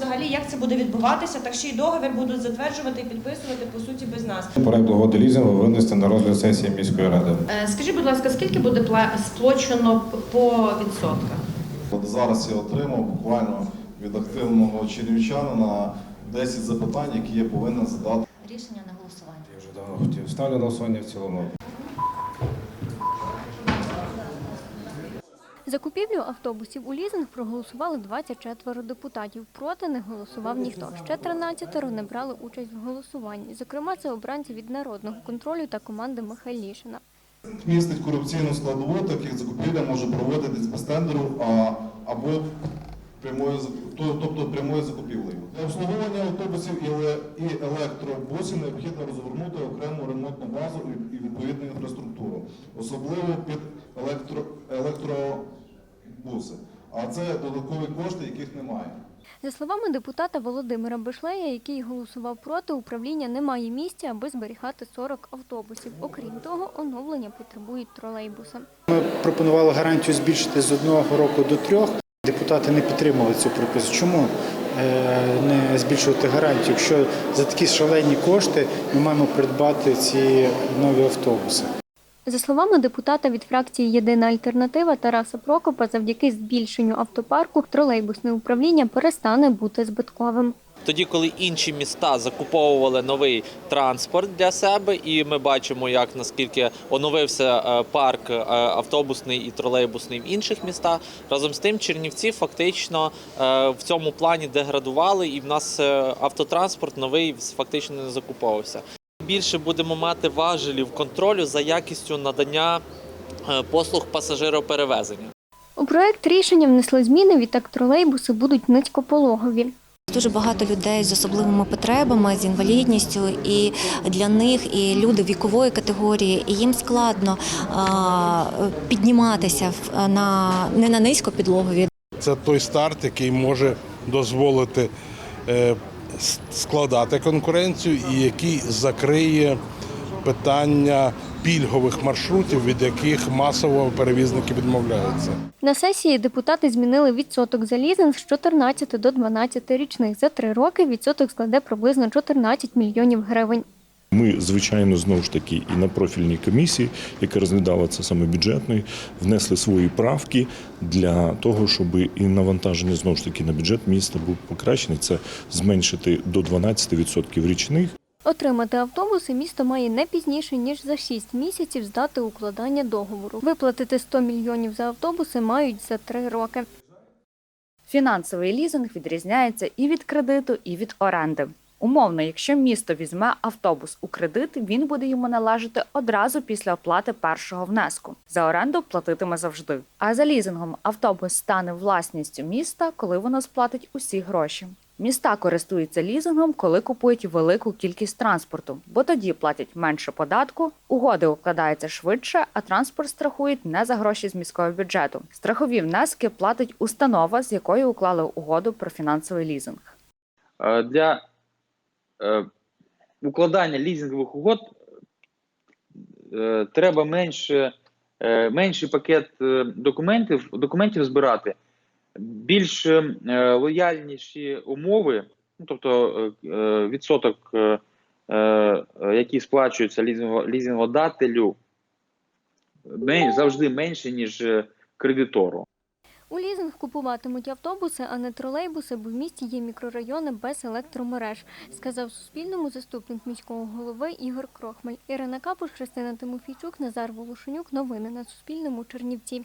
взагалі, як це буде відбуватися, так ще й договір будуть затверджувати і підписувати по суті без нас. Проект угоди лізингу винести на розгляд сесії міської ради. Е, Скажіть, будь ласка, скільки буде сплочено по відсотках? От зараз я отримав буквально від активного чернівчанина 10 запитань, які я повинен задати. Рішення на голосування. Я вже давно хотів. Ставлю на голосування в цілому. За купівлю автобусів у лізинг проголосували 24 депутатів. Проти не голосував ніхто. Ще 13 не брали участь в голосуванні. Зокрема, це обранці від народного контролю та команди Михайлішина. Містить корупційну складову, так як закупівля може проводитись без тендеру а, або прямою, тобто прямою закупівлею. Для обслуговування автобусів і електробусів необхідно розгорнути окрему ремонтну базу і- відповідну інфраструктуру, особливо під електро, електробуси. А це додаткові кошти, яких немає. За словами депутата Володимира Бишлея, який голосував проти, управління не має місця, аби зберігати 40 автобусів. Окрім того, оновлення потребують тролейбуси. Ми пропонували гарантію збільшити з одного року до трьох. Депутати не підтримали цю пропозицію. Чому е, не збільшувати гарантію? Якщо за такі шалені кошти ми маємо придбати ці нові автобуси. За словами депутата від фракції Єдина альтернатива Тараса Прокопа, завдяки збільшенню автопарку тролейбусне управління перестане бути збитковим. Тоді, коли інші міста закуповували новий транспорт для себе, і ми бачимо, як наскільки оновився е, парк е, автобусний і тролейбусний в інших містах. Разом з тим, Чернівці фактично е, в цьому плані деградували, і в нас автотранспорт новий фактично не закуповувався. Більше будемо мати важелів контролю за якістю надання е, послуг пасажироперевезення. У проект рішення внесли зміни, відтак тролейбуси будуть низькопологові. Дуже багато людей з особливими потребами, з інвалідністю, і для них і люди вікової категорії, і їм складно а, підніматися в- на не на низькопідлогові, Це той старт, який може дозволити е, складати конкуренцію і який закриє питання пільгових маршрутів, від яких масово перевізники відмовляються. На сесії депутати змінили відсоток за лізинг з 14 до 12 річних. За три роки відсоток складе приблизно 14 мільйонів гривень. Ми, звичайно, знову ж таки і на профільній комісії, яка розглядала це саме бюджетної, внесли свої правки для того, щоб і навантаження знову ж таки на бюджет міста був покращений. Це зменшити до 12% річних. Отримати автобуси місто має не пізніше, ніж за 6 місяців з дати укладання договору. Виплатити 100 мільйонів за автобуси мають за три роки. Фінансовий лізинг відрізняється і від кредиту, і від оренди. Умовно, якщо місто візьме автобус у кредит, він буде йому належати одразу після оплати першого внеску. За оренду платитиме завжди. А за лізингом автобус стане власністю міста, коли воно сплатить усі гроші. Міста користуються лізингом, коли купують велику кількість транспорту, бо тоді платять менше податку, угоди укладаються швидше, а транспорт страхують не за гроші з міського бюджету. Страхові внески платить установа, з якою уклали угоду про фінансовий лізинг. Е, Для укладання лізингових угод е, треба менше, е, менший пакет е, документів, документів збирати, більш е, лояльніші умови, ну, тобто е, е, відсоток, е, е, який сплачується лізинго- лізингодателю, завжди менше, ніж е, кредитору. У лізинг купуватимуть автобуси, а не тролейбуси, бо в місті є мікрорайони без електромереж, сказав Суспільному заступник міського голови Ігор Крохмаль. Ірина Капуш, Христина Тимофійчук, Назар Волошенюк. Новини на Суспільному. Чернівці.